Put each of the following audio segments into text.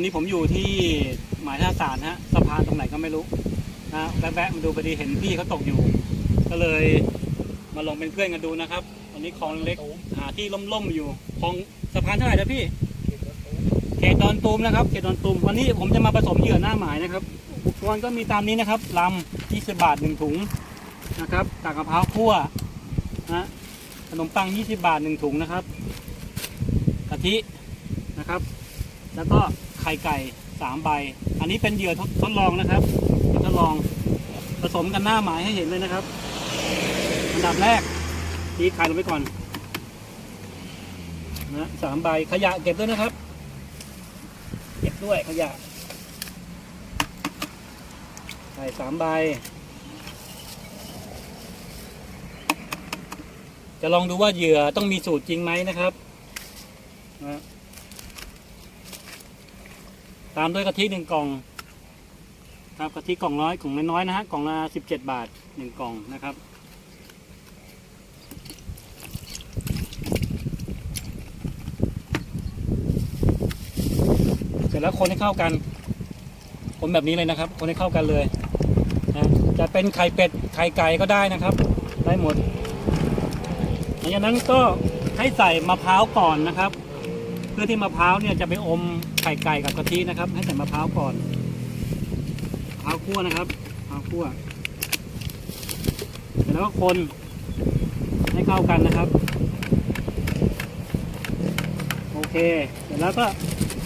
อนนี้ผมอยู่ที่หมายท่าสารฮะสะพานตรงไหนก็ไม่รู้นะแวะๆมาดูพอดีเห็นพี่เขาตกอยู่ ก็เลยมาลงเป็นเพื่อนกันดูนะครับตอนนี้คลองเล็กหาที่ล่มๆอยู่คลองสะพานเท่าไหร่นะพี่เขตดอนตูมนะครับเขตดอนตูมวันนี้ผมจะมาผสมเหยื่อหน้าหมายนะครับอุปกรณ์ก็มีตามนี้นะครับลำ20บาทหนึ่งถุงนะครับกากมะพราคั่วนะขนมปัง 20 บาทหนึ่งถุงนะครับกะทินะครับ แล้วก็ ไข่ไก่สามใบ อันนี้เป็นเหยื่อทดลองนะครับทดลองผสมกันหน้าหมายให้เห็นเลยนะครับ อันดับแรกตีไข่ลงไปก่อนนะสามใบขยะเก็บด้วยนะครับ เก็บด้วยขยะไข่สามใบ จะลองดูว่าเหยื่อต้องมีสูตรจริงไหมนะครับนะ ตามด้วยกะทิหนึ่งกล่องครับกะทิกล่องน้อยกล่องน้อยๆนะฮะกล่องละสิบเจ็ดบาทหนึ่งกล่องนะครับ เสร็จแล้วคนให้เข้ากัน คนแบบนี้เลยนะครับ คนให้เข้ากันเลยนะจะเป็นไข่เป็ดไข่ไก่ก็ได้นะครับ ได้หมดหลังจากนั้นก็ให้ใส่มะพร้าวก่อนนะครับ เพื่อที่มะพร้าวเนี่ยจะไปอม ไข่ไก่กับกะทินะครับ ให้ใส่มะพร้าวก่อนมะพร้าวคั่วนะครับมะพร้าวคั่วเสร็จแล้วก็คนให้เข้ากันนะครับ โอเค เสร็จแล้วก็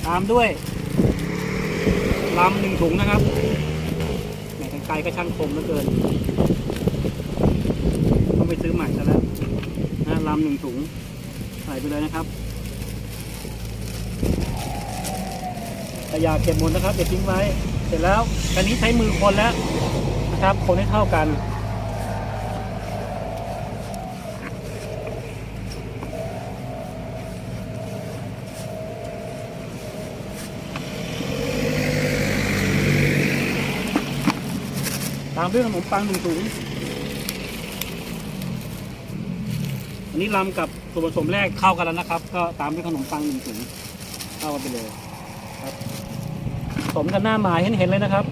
ตามด้วยลำหนึ่งถุงนะครับแหมไกลก็ช่างคมเหลือเกิน ต้องไปซื้อใหม่ซะแล้วนะลำหนึ่งถุง ใส่ไปเลยนะครับ ขยะเก็บหมดนะครับอย่าทิ้งไว้ เสร็จแล้วอันนี้ใช้มือคนแล้วนะครับ คนให้เท่ากัน ตามด้วยขนมปังหนึ่งถุงอันนี้ลำกับส่วนผสมแรกเข้ากันแล้วนะครับ ก็ตามด้วยขนมปังหนึ่งถุงเข้ากันไปเลย สมกันหน้าหมายเห็นเห็นเลยนะครับ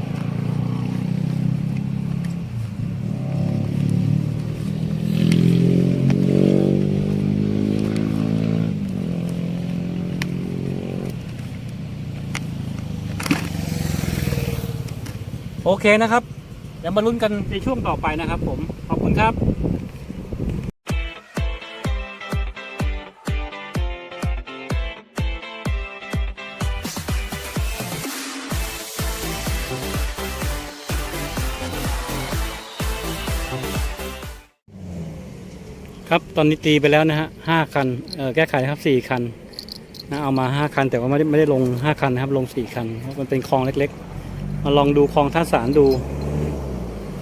โอเคนะครับ เดี๋ยวมาลุ้นกันในช่วงต่อไปนะครับผม ขอบคุณครับ ครับตอนนี้ตีไปแล้วนะฮะห้าคันแก้ไขครับสี่คันนะเอามาห้าคันแต่ว่าไม่ได้ไม่ได้ลงห้าคันนะครับ ลงสี่คันมันเป็นคลองเล็กๆ มาลองดูคลองท่าสารดู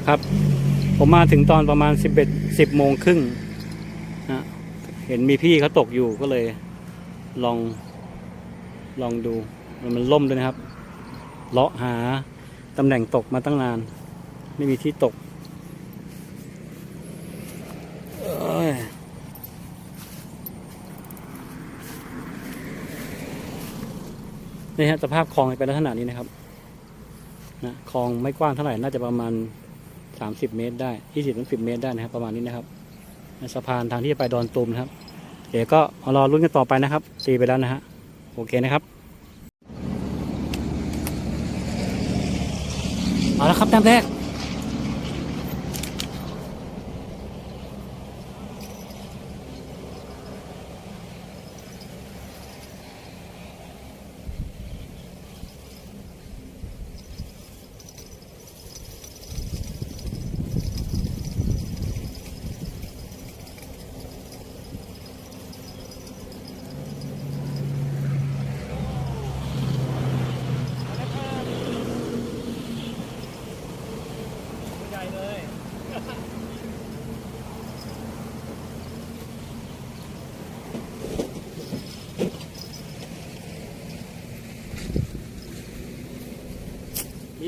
ครับ ผมมาถึงตอนประมาณสิบเอ็ดสิบโมงครึ่งนะเห็นมีพี่เขาตกอยู่ก็เลยลองลองดูมันมันล่มด้วยนะครับเลาะหาตำแหน่งตกมาตั้งนาน ไม่มีที่ตก เอ้ย นี่ฮะสภาพคลองเป็นลักษณะนี้นะครับนะคลองไม่กว้างเท่าไหร่น่าจะประมาณสามสิบเมตรได้ยี่สิบถึงสิบเมตรได้นะครับ ประมาณนี้นะครับสะพานทางที่จะไปดอนตูมนะครับ เดี๋ยวก็เอารอรุ่นกันต่อไปนะครับตีไปแล้วนะฮะโอเคนะครับเอาละครับแต้มแรก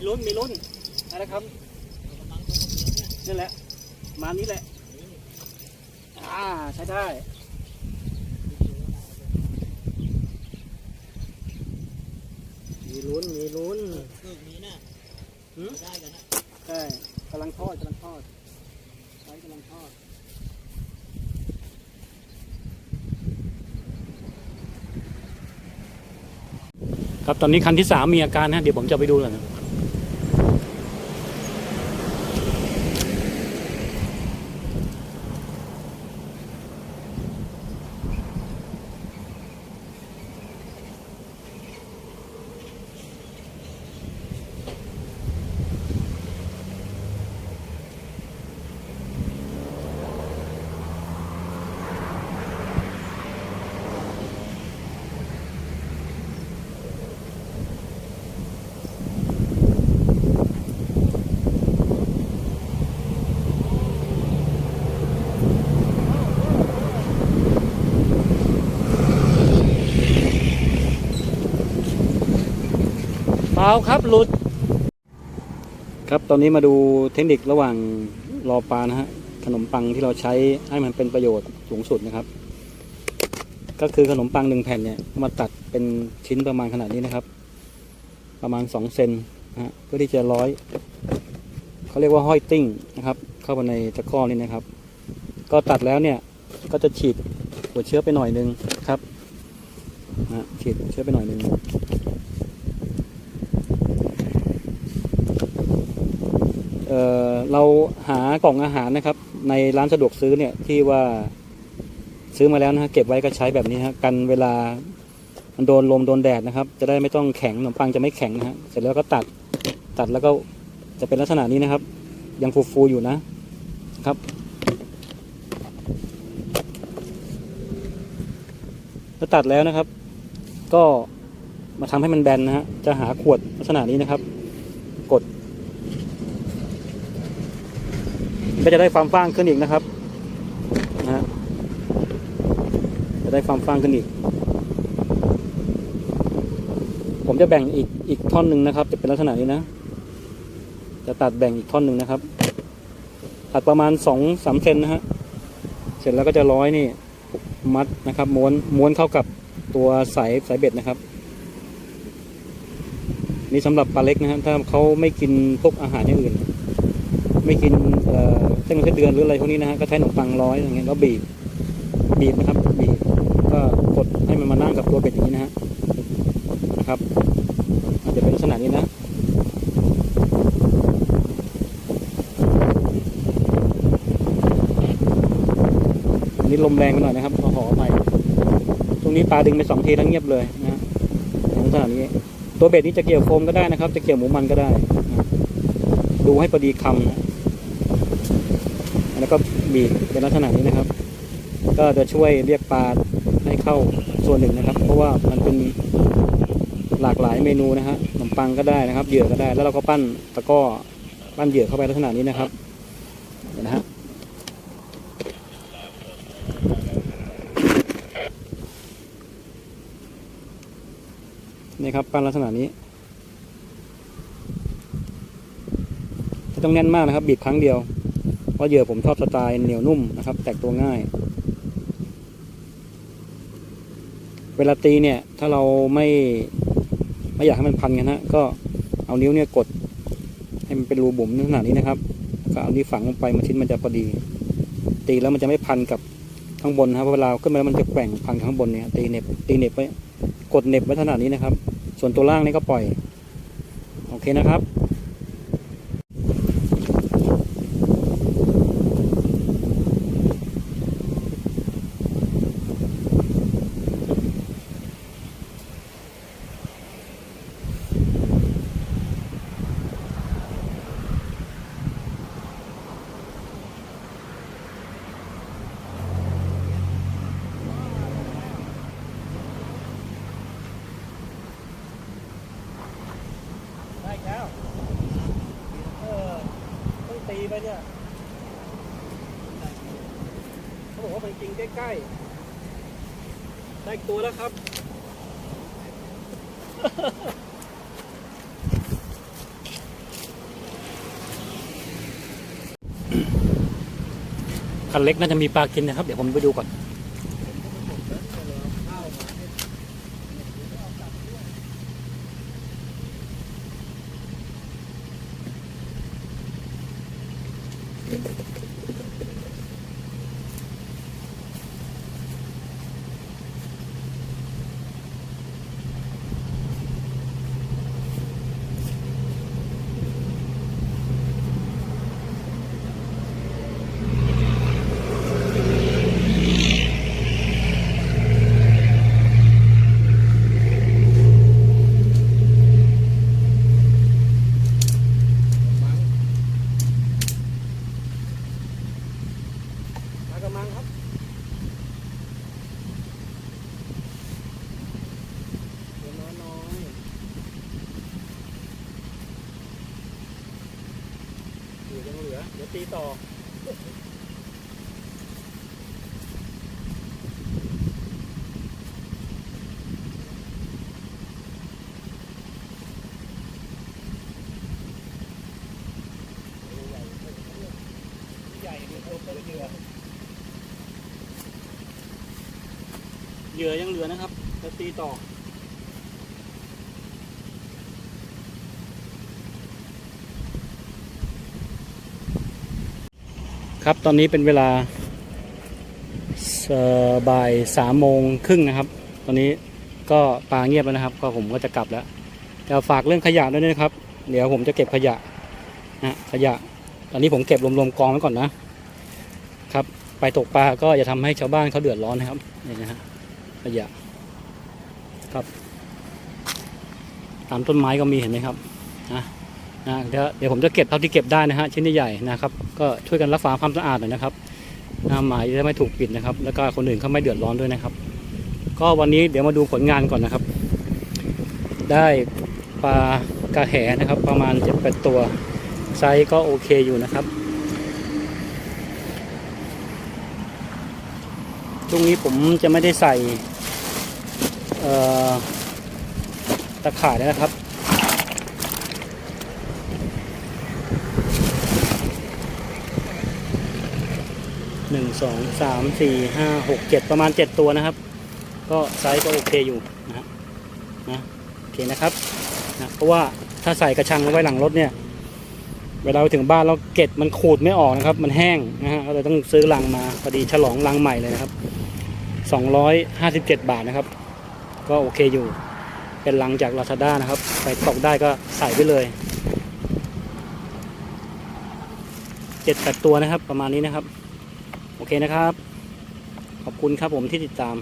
ลุ้นมีลุ้นอะไรครับนี่แหละ มานี้แหละ อ่าใช้ได้ลุ้นมีลุ้นลูกนี้น่ะหืมได้กันนะใช่กำลังทอดกำลังทอดไว้กำลังทอดครับตอนนี้คันที่สามมีอาการนะเดี๋ยวผมจะไปดูเลยนะเล่าครับหลุด ครับตอนนี้มาดูเทคนิคระหว่างรอปลานะฮะขนมปังที่เราใช้ให้มันเป็นประโยชน์สูงสุดนะครับ ก็คือขนมปังหนึ่งแผ่นเนี่ยมาตัดเป็นชิ้นประมาณขนาดนี้นะครับ ประมาณสองเซนนะฮะเพื่อที่จะร้อยเขาเรียกว่าห้อยติ้งนะครับ เข้าไปในตะกร้อนี่นะครับ ก็ตัดแล้วเนี่ยก็จะฉีดหัวเชื้อไปหน่อยนึงครับนะฮะฉีดหัวเชื้อไปหน่อยนึง เอ่อ เราหากล่องอาหารนะครับ ในร้านสะดวกซื้อเนี่ยที่ว่าซื้อมาแล้วนะฮะเก็บไว้ก็ใช้แบบนี้ฮะกันเวลามันโดนลมโดนแดดนะครับ จะได้ไม่ต้องแข็งขนมปังจะไม่แข็งนะฮะเสร็จแล้วก็ตัดตัดแล้วก็จะเป็นลักษณะนี้นะครับ ยังฟูๆอยู่นะครับ แล้วตัดแล้วนะครับ ก็มาทำให้มันแบนนะฮะจะหาขวดลักษณะนี้นะครับ กด ก็จะได้ความฟ้างขึ้นอีกนะครับนะฮะจะได้ความฟ้างขึ้นอีก ผมจะแบ่งอีกอีกท่อนหนึ่งนะครับ จะเป็นลักษณะนี้นะ จะตัดแบ่งอีกท่อนหนึ่งนะครับ ตัดประมาณสองสามเซนนะฮะเสร็จแล้วก็จะร้อยนี่มัดนะครับ ม้วนม้วนเข้ากับตัวสายสายเบ็ดนะครับนี่สำหรับปลาเล็กนะฮะถ้าเขาไม่กินพวกอาหารอย่างอื่น ไม่กินเส้นเส้นเดือนหรืออะไรพวกนี้นะฮะก็ใช้ขนมปังร้อยอย่างเงี้ยแล้วบีบบีบนะครับบีบก็กดให้มันมานั่งกับตัวเบ็ดอย่างนี้นะฮะนะครับอาจจะเป็นลักษณะนี้นะอันนี้ลมแรงไปหน่อยนะครับขอขออภัยตรงนี้ปลาดึงไปสองทีแล้วเงียบเลยนะฮะลักษณะนี้ ตัวเบ็ดนี้จะเกี่ยวโฟมก็ได้นะครับ จะเกี่ยวหมูมันก็ได้ ดูให้พอดีคำนะ แล้วก็บีบเป็นลักษณะนี้นะครับ ก็จะช่วยเรียกปลาให้เข้าส่วนหนึ่งนะครับ เพราะว่ามันเป็นหลากหลายเมนูนะฮะขนมปังก็ได้นะครับ เหยื่อก็ได้ แล้วเราก็ปั้นตะก้อปั้นเหยื่อเข้าไปลักษณะนี้นะครับเห็นนะฮะนี่ครับปั้นลักษณะนี้ไม่ต้องแน่นมากนะครับ บีบครั้งเดียว ราะเหยื่อผมชอบสไตล์เหนียวนุ่มนะครับ แตกตัวง่าย เวลาตีเนี่ย ถ้าเราไม่ไม่อยากให้มันพันกันนะก็เอานิ้วเนี่ยกด ให้มันเป็นรูบุ๋มขนาดนี้นะครับก็เอานิ้วฝังลงไปมันชิ้นมันจะพอดี ตีแล้วมันจะไม่พันกับข้างบนนะครับเพราะเวลาขึ้นมาแล้วมันจะแกว่งพันข้างบนเนี่ยตีเน็บตีเน็บไว้กดเน็บไว้ขนาดนี้นะครับ ส่วนตัวล่างนี่ก็ปล่อย โอเคนะครับ ต้องตีไปเนี่ยเขาบอกว่ามันกินใกล้ๆ ได้ตัวแล้วครับ คันเล็กน่าจะมีปลากินนะครับ เดี๋ยวผมไปดูก่อน เหยื่อยังเหลือนะครับจะตีต่อครับตอนนี้เป็นเวลาบ่ายสามโมงครึ่งนะครับ ตอนนี้ก็ปลาเงียบแล้วนะครับ ก็ผมก็จะกลับแล้วจะฝากเรื่องขยะด้วยนะครับ เดี๋ยวผมจะเก็บขยะนะขยะ ตอนนี้ผมเก็บรวมๆกองไว้ก่อนนะครับ ไปตกปลาก็อย่าทำให้ชาวบ้านเขาเดือดร้อนนะครับนี่นะฮะ ขยะครับ ตามต้นไม้ก็มีเห็นไหมครับนะนะเดี๋ยวเดี๋ยวผมจะเก็บเท่าที่เก็บได้นะฮะชิ้นใหญ่ๆนะครับ ก็ช่วยกันรักษาความสะอาดหน่อยนะครับนะหมายจะไม่ถูกปิดนะครับ แล้วก็คนอื่นเขาไม่เดือดร้อนด้วยนะครับ ก็วันนี้เดี๋ยวมาดูผลงานก่อนนะครับ ได้ปลากระแหนะครับ ประมาณเจ็ดแปดตัวไซส์ก็โอเคอยู่นะครับ ช่งนี้ผมจะไม่ได้ใส่ตะข่ายแล้วนะครับ หนึ่งสองสามสี่ห้าหกเจ็ดประมาณเจ็ดตัวนะครับ ก็ไซส์ก็โอเคอยู่นะฮะนะโอเคนะครับนะเพราะว่าถ้าใส่กระชังไว้หลังรถเนี่ย เวลาถึงบ้านแล้วเก็ดมันขูดไม่ออกนะครับ มันแห้งนะฮะก็เลยต้องซื้อลังมาพอดีฉลองลังใหม่เลยนะครับ สองร้อยห้าสิบเจ็ดบาทนะครับ ก็โอเคอยู่ เป็นลังจากลาซาด้านะครับ ใส่ตกได้ก็ใส่ไปเลยเจ็ดแปดตัวนะครับ ประมาณนี้นะครับ โอเคนะครับ ขอบคุณครับผมที่ติดตาม